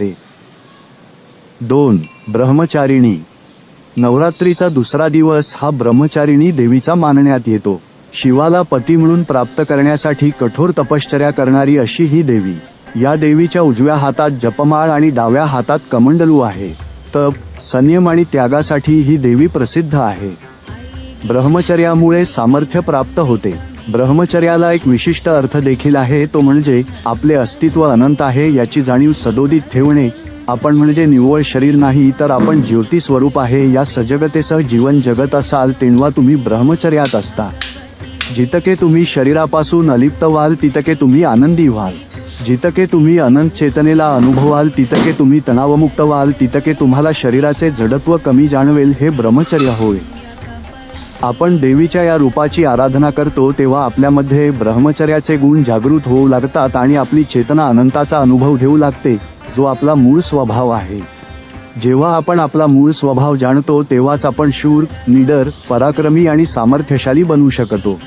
लागते दोन ब्रह्मचारिणी. नवरात्रीचा दुसरा दिवस हा ब्रह्मचारिणी देवीचा मानण्यात येतो. शिवाला पती म्हणून प्राप्त करण्यासाठी कठोर तपश्चर्या करणारी अशी ही देवी. या देवीच्या उजव्या हातात जपमाळ आणि डाव्या हातात कमंडलू आहे. तप संयम आणि त्यागासाठी ही देवी प्रसिद्ध आहे. ब्रह्मचर्यामुळे सामर्थ्य प्राप्त होते. ब्रह्मचर्याला एक विशिष्ट अर्थ देखील आहे तो म्हणजे आपले अस्तित्व अनंत आहे याची जाणीव सदोदित ठेवणे. आपण म्हणजे निव्वळ शरीर नाही तर आपण ज्योती स्वरूप आहे. या सजगतेसह जीवन जगत असाल तेव्हा तुम्ही ब्रह्मचर्यात असता. जितके तुम्ही शरीरापासून अलिप्त व्हाल तितके तुम्ही आनंदी व्हाल. जितके तुम्ही अनंत चेतनेला अनुभवाल तितके तुम्ही तणावमुक्त व्हाल तितके तुम्हाला शरीराचे जडत्व कमी जाणवेल हे ब्रह्मचर्य होय. आपण देवीच्या या रूपाची आराधना करतो तेव्हा आपल्यामध्ये ब्रह्मचर्याचे गुण जागृत होऊ लागतात आणि आपली चेतना अनंताचा अनुभव घेऊ लागते जो आपला मूळ स्वभाव आहे. जेव्हा आपण आपला मूळ स्वभाव जाणतो तेव्हाच आपण शूर निडर पराक्रमी आणि सामर्थ्यशाली बनू शकतो.